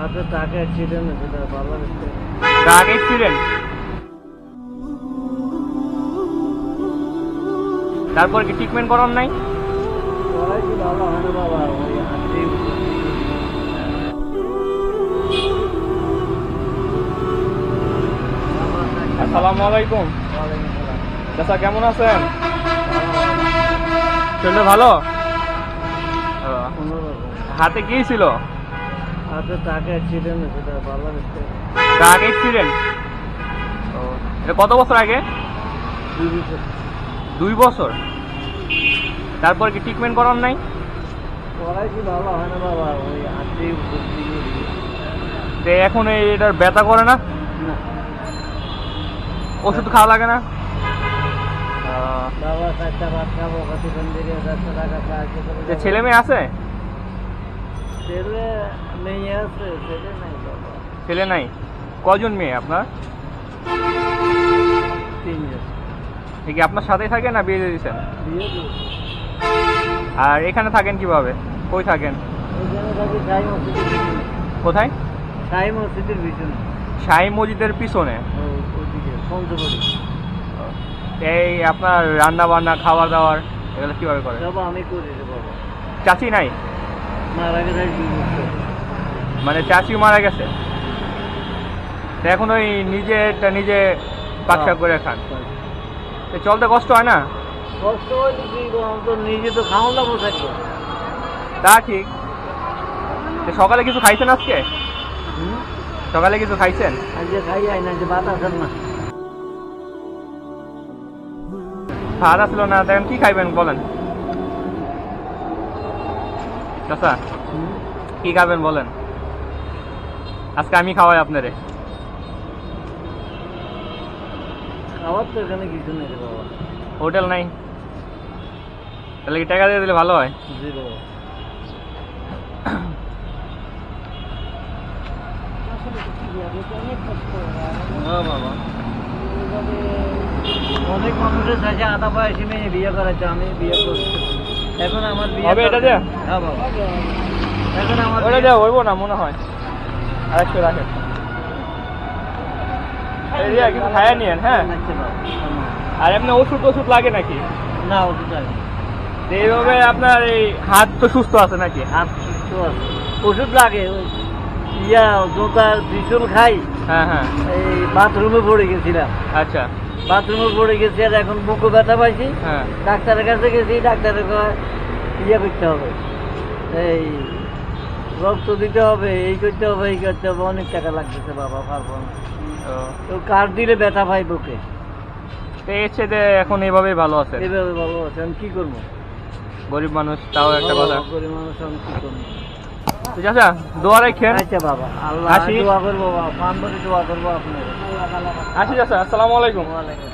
হাতে টাকা অ্যাক্সিডেন্ট হয়েছে বাবার ট্রাক অ্যাক্সিডেন্ট তারপর কি ট্রিটমেন্ট করার নাই? পড়াই কি ভালো হয় না বাবা ওই হাতেই আসসালামু আলাইকুম। চাচা কেমন আছেন? শরীরটা ভালো। হাতে কি ছিল? অ্যাক্সিডেন্ট হয়েছে ট্রাক অ্যাক্সিডেন্ট ও এটা কত বছর আগে? দুই বছর। তারপর কি ট্রিটমেন্ট করার নাই? ভালো হয় না বাবা ওই তো এখন এটার ব্যথা করে না? ওষুধ খাওয়া লাগে না? বাবা চারটা ভাত খাব কতক্ষণ দিকে চারশো টাকা যে ছেলে মেয়ে আছে? ছেলে মেয়ে আছে ছেলে নাই বাবা। ছেলে নাই। কজন মেয়ে আপনার? তিনজন। এ কি আপনার সাথেই থাকে না বিয়ে দিয়ে দিয়েছেন? বিয়ে দিয়েছে। আর এখানে থাকেন কীভাবে? কই থাকেন? ওইখানে থাকি সাই মসজিদের পিছনে। কোথায়? সাই মসজিদের পিছনে। শাহী মসজিদের পিছনে? ও- ওইদিকে পঞ্চবড়ি এই আপনার রান্না বান্না খাবার দাবার এগুলো কীভাবে করে আমি করি রে বাবা। চাচি নাই? মারা গেছে মানে চাচি মারা গেছে। এখন ওই নিজেটা নিজে পাকশাক করে খান। চলতে কষ্ট হয় না? কষ্ট তো নিজে তো খাওয়া লাগবো থাকি তা ঠিক। সকালে কিছু খাইছেন আজকে? সকালে কিছু খাইছেন? আজকে খাই আই না যে ভাত না। ভাত আসলো না দেখেন কি খাইবেন বলেন? চাচা কি খাবেন বলেন? আজকে আমি খাওয়াই আপনারে। খাওয়ার তো এখানে কিছু নেই বাবা। হোটেল নাই? তাহলে কি টাকা দিয়ে দিলে ভালো হয়? বাবা। অনেক মানুষের কাছে আধা বয়সী মেয়ে বিয়ে করেছে আমি বিয়ে করছি। এখন আমার হবে এটা দিয়ে? হ্যাঁ বাবা। এখন আমার ওটা হইব না মনে হয়। রাখেন। খাইয়া নিয়েন হ্যাঁ? আচ্ছা আর এমনি ওষুধ ওষুধ লাগে নাকি? না ওষুধ লাগে এইভাবে আপনার এই হাত তো সুস্থ আছে নাকি? হাত সুস্থ আছে। ওষুধ লাগে ইয়া জোতার বিচুল খাই। হ্যাঁ হ্যাঁ। এই বাথরুমে পড়ে গেছিলাম। আচ্ছা। বাথরুমে পড়ে গেছি আর এখন বুকও ব্যথা পাইছি। হ্যাঁ। ডাক্তারের কাছে গেছি ডাক্তারের ইয়ে করতে হবে এই রক্ত দিতে হবে এই করতে হবে এই করতে হবে অনেক টাকা লাগতেছে বাবা পারব না। তো কার্ড দিলে ব্যথা পাই বুকে? এর এখন এইভাবেই ভালো আছে। এইভাবে ভালো আছে আমি কি করব? গরিব মানুষ তাও একটা কথা। গরিব মানুষ আমি কি করব? ঠিক আছে? দোয়া রাখেন। আচ্ছা বাবা। আল্লাহ। দোয়া করব বাবা দোয়া করব আপনার আসি আচ্ছা আসসালামু আলাইকুম। ওয়ালাইকুম।